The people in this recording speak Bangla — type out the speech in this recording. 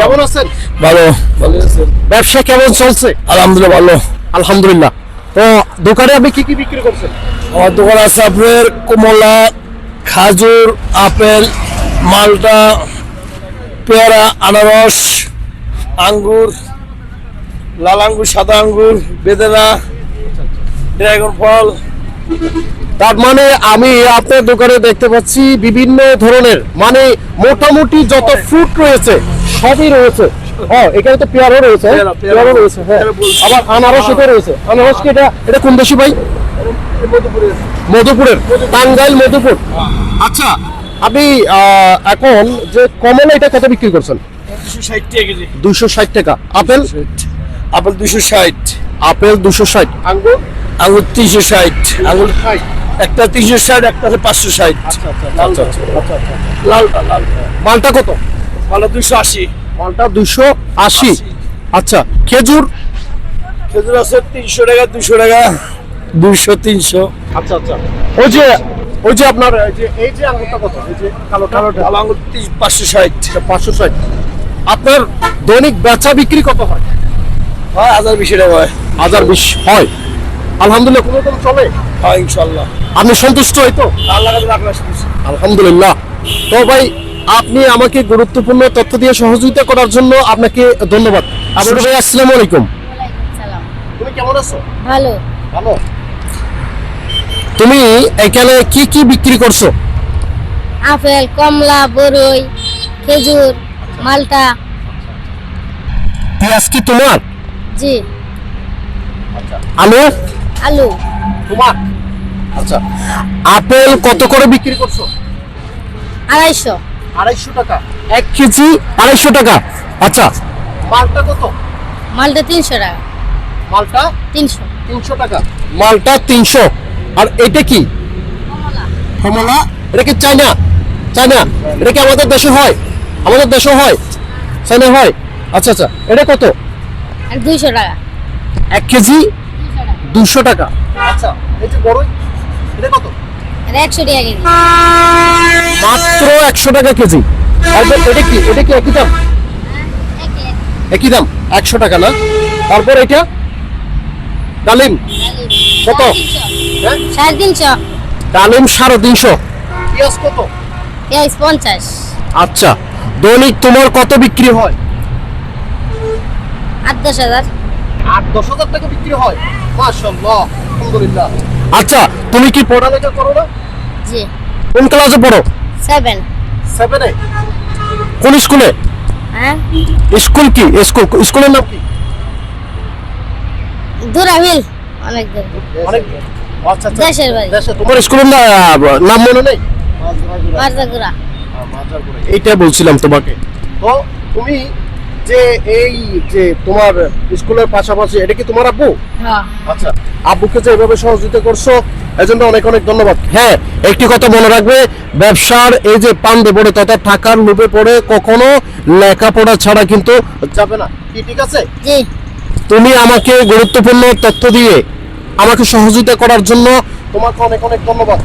কেমন আছেন? ভালো। ভালো আছেন। ব্যবসা কেমন চলছে? আলহামদুলিল্লাহ ভালো। আলহামদুলিল্লাহ। তো দোকানে আপনি কি কি বিক্রি করছেন? আমার দোকান আছে আপনার কমলা খাজুর আপেল মালটা পেয়ারা আনারস আঙ্গুর লাল আঙ্গুর সাদা আঙ্গুর বেদেনা ড্রাগন ফল। তার মানে আমি আপনার দোকানে দেখতে পাচ্ছি বিভিন্ন ধরনের মানে মোটামুটি যত ফ্রুট রয়েছে সবই রয়েছে। হ্যাঁ এখানে তো পেয়ারও রয়েছে। পেয়ারা, পেয়ারা। পেয়ারও রয়েছে হ্যাঁ। আবার আনারস এটা রয়েছে। আনারস কি এটা? এটা কোন দেশি ভাই? মধুপুরের। টাঙ্গাইল মধুপুর। আচ্ছা আপনি এখন যে কমলা এটা কত বিক্রি করছেন? দুশো ষাট টাকা আপেল? আপেল দুশো ষাট। আপেল দুশো ষাট। আঙ্গুর? আঙ্গুর তিনশো ষাট। আঙ্গুর একটা তিনশো ষাট একটা পাঁচশো ষাট। আচ্ছা আচ্ছা। লালটা লালটা। মালটা কত? মালটা দুশো আশি। মালটা দুশো আশি? আচ্ছা খেজুর? খেজুর আছে তিনশো টাকা দুশো টাকা। দুশো তিনশো। আচ্ছা আচ্ছা। ওই যে ওই যে আপনার এই যে এই যে আঙ্গুরটা কত? এই যে কালো কালোটা। ভালো আঙ্গুর তিন- পাঁচশো ষাট। পাঁচশো ষাট। আপনার দৈনিক বেচা বিক্রি কত হয়? হয় হাজার বিশ টাকা হয়। হাজার বিশ হয়। আলহামদুলিল্লাহ কোনো রকম চলে? হয় ইনশাল্লাহ আপনি সন্তুষ্ট হয়তো আল্লাহ রাখলাম আলহামদুলিল্লাহ। তো ভাই আপনি আমাকে গুরুত্বপূর্ণ তথ্য দিয়ে সহযোগিতা করার জন্য আপনাকে ধন্যবাদ। আপনার ভাই আসসালামু আলাইকুম। তুমি কেমন আছো? ভালো। ভালো। তুমি এখানে কি কি বিক্রি করছ? আপেল কমলা বরই খেজুর মালটা। পেঁয়াজ কি তোমার? জি। আলু? আলু। তোমার? আচ্ছা। আপেল কত করে বিক্রি করছ? আড়াইশো। আড়াইশো টাকা। এক কেজি আড়াইশো টাকা। আচ্ছা। মালটা কত? মালটা তিনশো টাকা। মালটা? তিনশো। তিনশো টাকা। মালটা তিনশো। আর এটা কি? কমলা। এটা কি চায়না? চায়না? এটা কি আমাদের দেশে হয়? আমাদের দেশে হয়? চায়না হয়? আচ্ছা আচ্ছা। এটা কত? আর দুইশো টাকা। এক কেজি দুশো টাকা। আচ্ছা এই যে বড়ই এটা কত? আর একশো টাকা কেজি। মাত্র একশো টাকা কেজি। আর এটা কি? এটা কি একই দাম? একই দাম একশো টাকা না? তারপর এটা? ডালিম। কত? হ্যাঁ? সাড়ে তিনশো। ডালিম সাড়ে তিনশো। পেঁয়াজ কত? পেঁয়াজ পঞ্চাশ। আচ্ছা দৈনিক তোমার কত বিক্রি হয়? আট দশ হাজার। আট দশ হাজার টাকা বিক্রি হয়। মাশাল্লাহ আলহামদুলিল্লাহ। আচ্ছা তুমি কি পড়ালেখা করো না? জি। কোন ক্লাসে পড়ো? সেভেন সেভেনে কোন স্কুলে? হ্যাঁ? স্কুল কি? স্কুল স্কুলের নাম কি? দুরাভিল। অনেক দূর। অনেক আচ্ছা আচ্ছা। দেশের বাড়ি। দেশে তোমার স্কুলের নাম মনে নেই? মারজাগুড়া এইটা বলছিলাম তোমাকে। তো তুমি যে এই যে তোমার স্কুলের পাশাপাশি এটা কি তোমার আব্বু? হ্যাঁ। আচ্ছা আব্বুকে যে এভাবে সহযোগিতা করছ এজন্য অনেক অনেক ধন্যবাদ। হ্যাঁ একটি কথা মনে রাখবে ব্যবসার এই যে পান্দে পড়ে তথা টাকার লোভে পড়ে কখনো লেখাপড়া ছাড়া কিন্তু যাবে না। কি ঠিক আছে? জি। তুমি আমাকে গুরুত্বপূর্ণ তথ্য দিয়ে আমাকে সহযোগিতা করার জন্য তোমাকে অনেক অনেক ধন্যবাদ।